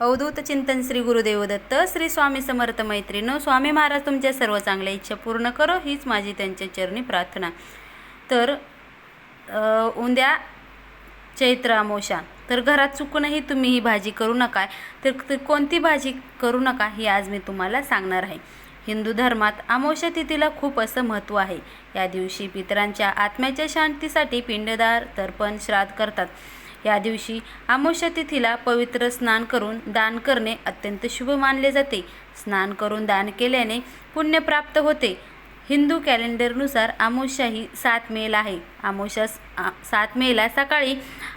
अवधूत चिंतन श्री गुरुदेव दत्त श्री स्वामी समर्थ मैत्रीण स्वामी महाराज तुमच्या सर्व चांगल्या इच्छा पूर्ण करो हीच माझी त्यांच्या चरणी प्रार्थना. तर उद्या चैत्र अमोशा तर घरात चुकूनही तुम्ही ही भाजी करू नका. तर कोणती भाजी करू नका ही आज मी तुम्हाला सांगणार आहे. हिंदू धर्मात अमोशा तिथीला खूप असं महत्त्व आहे. या दिवशी पितरांच्या आत्म्याच्या शांतीसाठी पिंडदार तर्पण श्राद्ध करतात. या दिवशी अमावस्या तिथीला पवित्र स्नान करून दान करणे अत्यंत शुभ मानले जाते. स्नान करून दान केल्याने पुण्य प्राप्त होते. हिंदू कॅलेंडरनुसार अमावस्या ही सात मेला आहे. अमावस्या सात मेला सकाळी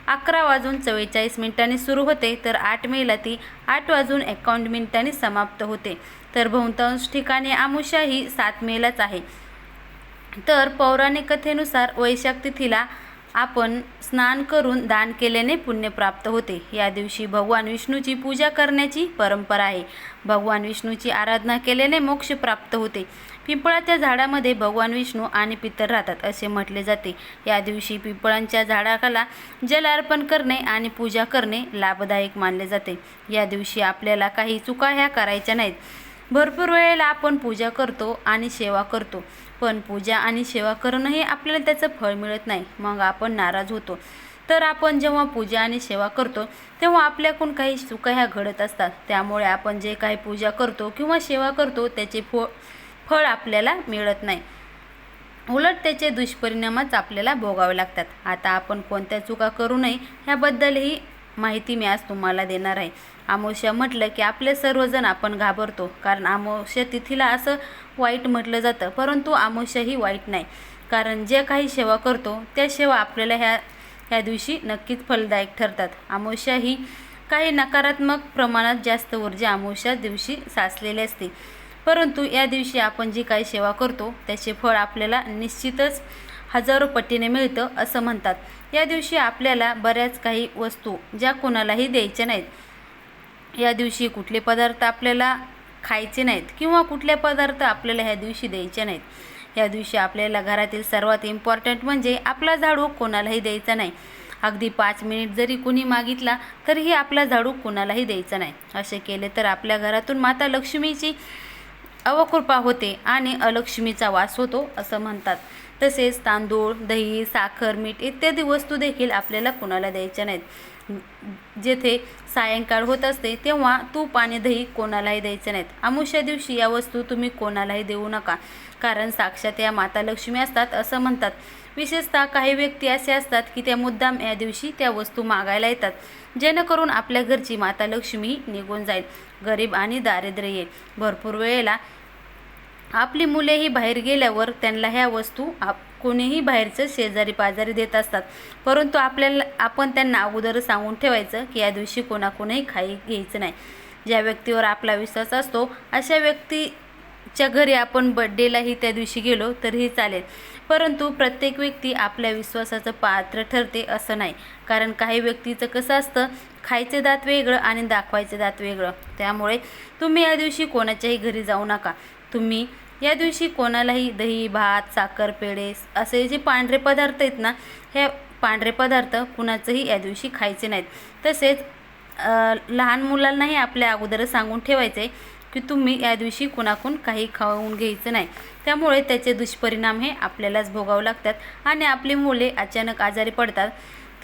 अकरा वाजून चव्वेचाळीस मिनिटांनी सुरू होते तर आठ मेला ती आठ वाजून एकावन्न मिनिटांनी समाप्त होते. तर बहुतांश ठिकाणी अमावस्या ही सात मेलाच आहे. तर पौराणिक कथेनुसार वैशाख तिथीला आपण स्नान करून दान केल्याने पुण्य प्राप्त होते. या दिवशी भगवान विष्णूची पूजा करण्याची परंपरा आहे. भगवान विष्णूची आराधना केल्याने मोक्ष प्राप्त होते. पिंपळाच्या झाडामध्ये भगवान विष्णू आणि पितर राहतात असे म्हटले जाते. या दिवशी पिंपळांच्या झाडाला जल अर्पण करणे आणि पूजा करणे लाभदायक मानले जाते. या दिवशी आपल्याला काही चुका ह्या करायच्या नाहीत. भरपूर वेळेला आपण पूजा करतो आणि सेवा करतो. पण पूजा आणि सेवा करूनही आपल्याला त्याचं फळ मिळत नाही. मग आपण नाराज होतो. तर आपण जेव्हा पूजा आणि सेवा करतो तेव्हा आपल्याकडून काही चुका ह्या घडत असतात. त्यामुळे आपण जे काही पूजा करतो किंवा सेवा करतो त्याचे फळ फळ आपल्याला मिळत नाही. उलट त्याचे दुष्परिणामच आपल्याला भोगावे लागतात. आता आपण कोणत्या चुका करू नये ह्याबद्दलही माहिती मी आज तुम्हाला देणार आहे. अमावस्या म्हटलं की आपले सर्वजण आपण घाबरतो. कारण आमोश्या तिथीला असं वाईट म्हटलं जातं. परंतु अमावस्या ही वाईट नाही. कारण जे काही सेवा करतो त्या सेवा आपल्याला ह्या ह्या दिवशी नक्कीच फलदायक ठरतात. आमोश्या ही काही नकारात्मक प्रमाणात जास्त ऊर्जा आमोश्या दिवशी साचलेली असते. परंतु या दिवशी आपण जी काही सेवा करतो त्याचे फळ आपल्याला निश्चितच हजारो पटीने मिळतं असं म्हणतात. या दिवशी आपल्याला बऱ्याच काही वस्तू ज्या कोणालाही द्यायच्या नाहीत. या दिवशी कुठले पदार्थ आपल्याला खायचे नाहीत किंवा कुठले पदार्थ आपल्याला ह्या दिवशी द्यायचे नाहीत. या दिवशी आपल्याला घरातील सर्वात इम्पॉर्टंट म्हणजे आपला झाडू कोणालाही द्यायचा नाही. अगदी पाच मिनिट जरी कुणी मागितला तरीही आपला झाडू कोणालाही द्यायचा नाही. असे केले तर आपल्या घरातून माता लक्ष्मीची अवकृपा होते आणि अलक्ष्मीचा वास होतो असं म्हणतात. तसेच तांदूळ दही साखर मीठ इत्यादी वस्तू देखील आपल्याला कुणाला द्यायच्या नाहीत. जेथे सायंकाळ होत असते तेव्हा तूप आणि दही कोणालाही द्यायचे नाहीत. अमुष्या दिवशी या वस्तू तुम्ही कोणालाही देऊ नका कारण साक्षात या माता लक्ष्मी असतात असं म्हणतात. विशेषतः काही व्यक्ती असे असतात की त्या मुद्दाम या दिवशी त्या वस्तू मागायला येतात जेणेकरून आपल्या घरची माता लक्ष्मी निघून जाईल. गरीब आणि दारिद्र्य येईल भरपूर वेळेला आपली मुलेही बाहेर गेल्यावर त्यांना ह्या वस्तू आप कोणीही बाहेरचं शेजारी पाजारी देत असतात. परंतु आपल्याला आपण त्यांना अगोदर सांगून ठेवायचं की या दिवशी कोणाकोणीही खाई घ्यायचं नाही. ज्या व्यक्तीवर आपला विश्वास असतो अशा व्यक्तीच्या घरी आपण बड्डेलाही त्या दिवशी गेलो तरीही चालेल. परंतु प्रत्येक व्यक्ती आपल्या विश्वासाचं पात्र ठरते असं नाही. कारण काही व्यक्तीचं कसं असतं खायचे दात वेगळं आणि दाखवायचे दात वेगळं. त्यामुळे तुम्ही या दिवशी कोणाच्याही घरी जाऊ नका. तुम्ही या दिवशी कोणालाही दही भात साखर पेढे असे जे पांढरे पदार्थ आहेत ना हे पांढरे पदार्थ कुणाचंही या दिवशी खायचे नाहीत. तसेच लहान मुलांनाही आपल्या अगोदर सांगून ठेवायचं आहे की तुम्ही या दिवशी कुणाकून काही खाऊन घ्यायचं नाही. त्यामुळे त्याचे दुष्परिणाम हे आपल्यालाच भोगावं लागतात आणि आपली मुले अचानक आजारी पडतात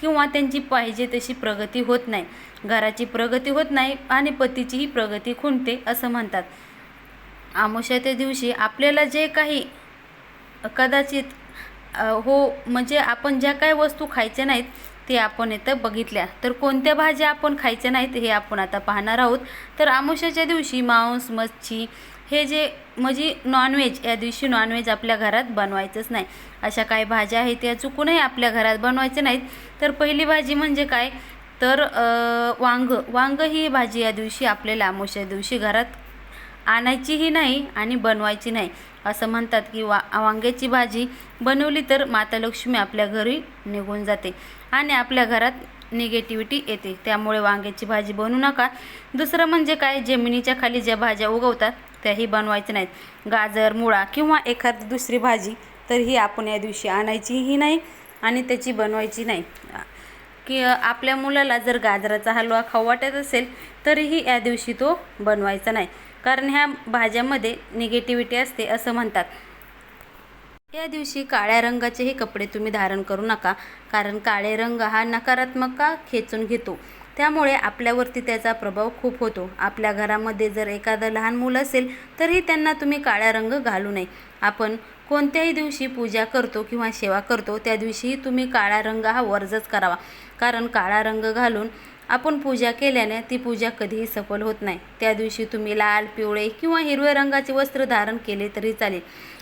किंवा त्यांची पाहिजे तशी प्रगती होत नाही. घराची प्रगती होत नाही आणि पतीचीही प्रगती खुंटते असं म्हणतात. अमावस्या त्या दिवशी आपल्याला जे काही कदाचित हो म्हणजे आपण ज्या काही वस्तू खायच्या नाहीत ते आपण इथं बघितल्या. तर कोणत्या भाज्या आपण खायच्या नाहीत हे आपण आता पाहणार आहोत. तर अमावस्याच्या दिवशी मांस मच्छी हे जे म्हणजे नॉनव्हेज या दिवशी नॉनव्हेज आपल्या घरात बनवायचंच नाही. अशा काही भाज्या आहेत त्या चुकूनही आपल्या घरात बनवायच्या नाहीत. तर पहिली भाजी म्हणजे काय? तर वांग. वांग ही भाजी या दिवशी आपल्याला अमावस्या दिवशी घरात आणायचीही नाही आणि बनवायची नाही असं म्हणतात की वा वांग्याची भाजी बनवली तर माता लक्ष्मी आपल्या घरी निघून जाते आणि आपल्या घरात निगेटिव्हिटी येते. त्यामुळे वांग्याची भाजी बनवू नका. दुसरं म्हणजे काय? जमिनीच्या खाली ज्या भाज्या उगवतात त्याही बनवायच्या नाहीत. गाजर मुळा किंवा एखादी दुसरी भाजी तर ही आपण या दिवशी आणायचीही नाही आणि त्याची बनवायची नाही. की आपल्या मुलाला जर गाजराचा हलवा खाऊ वाटत असेल तरीही या दिवशी तो बनवायचा नाही. कारण ह्या भाज्यामध्ये निगेटिव्हिटी असते असं म्हणतात. या दिवशी काळ्या रंगाचेही कपडे तुम्ही धारण करू नका कारण काळे रंग हा नकारात्मकता खेचून घेतो. त्यामुळे आपल्यावरती त्याचा प्रभाव खूप होतो. आपल्या घरामध्ये जर एखादं लहान मुलं असेल तरीही त्यांना तुम्ही काळा रंग घालू नये. आपण कोणत्याही दिवशी पूजा करतो किंवा सेवा करतो त्या दिवशीही तुम्ही काळा रंग हा वर्जच करावा. कारण काळा रंग घालून आपण पूजा केल्याने ती पूजा कधीही सफल होत नाही. त्या दिवशी तुम्ही लाल पिवळे किंवा हिरव्या रंगाचे वस्त्र धारण केले तरी चालेल.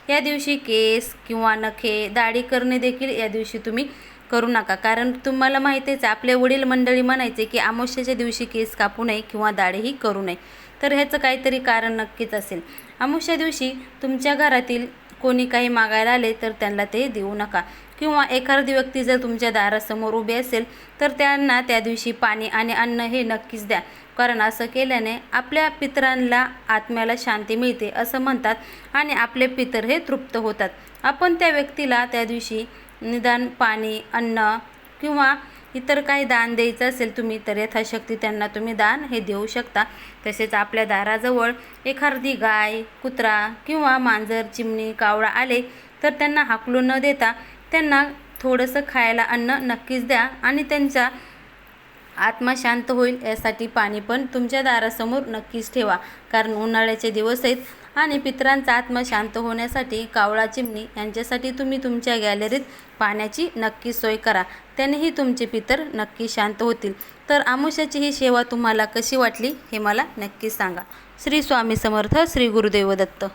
या दिवशी केस किंवा नखे दाढी करणे देखील या दिवशी तुम्ही करू नका. कारण तुम्हाला माहितीच आहे आपले वडील मंडळी म्हणायचे की अमावस्येच्या दिवशी केस कापू नये किंवा दाढीही करू नये. तर ह्याचं काहीतरी कारण नक्कीच असेल. अमावस्या दिवशी तुमच्या घरातील कोणी काही मागायला आले तर त्यांना ते देऊ नका. किंवा एखादी व्यक्ती जर तुमच्या दारासमोर उभी असेल तर त्यांना त्या दिवशी पाणी आणि अन्न हे नक्कीच द्या. कारण असं केल्याने आपल्या पितरांना आत्म्याला शांती मिळते असं म्हणतात आणि आपले पितर हे तृप्त होतात. आपण त्या व्यक्तीला त्या दिवशी निदान पाणी अन्न किंवा इतर काही दान द्यायचं असेल तुम्ही तर यथाशक्ती त्यांना तुम्ही दान हे देऊ शकता. तसेच आपल्या दाराजवळ एखादी गाय कुत्रा किंवा मांजर चिमणी कावळा आले तर त्यांना हाकलून न देता त्यांना थोडंसं खायला अन्न नक्कीच द्या आणि त्यांचा आत्मा शांत होईल यासाठी पाणी पण तुमच्या दारासमोर नक्कीच ठेवा. कारण उन्हाळ्याचे दिवस आहेत आणि पितरांचा आत्मा शांत होण्यासाठी कावळा चिमणी यांच्यासाठी तुम्ही तुमच्या गॅलरीत पाण्याची नक्की सोय करा. त्यानेही तुमचे पितर नक्की शांत होतील. तर आमुष्याची ही सेवा तुम्हाला कशी वाटली हे मला नक्की सांगा. श्री स्वामी समर्थ श्री गुरुदेव दत्त.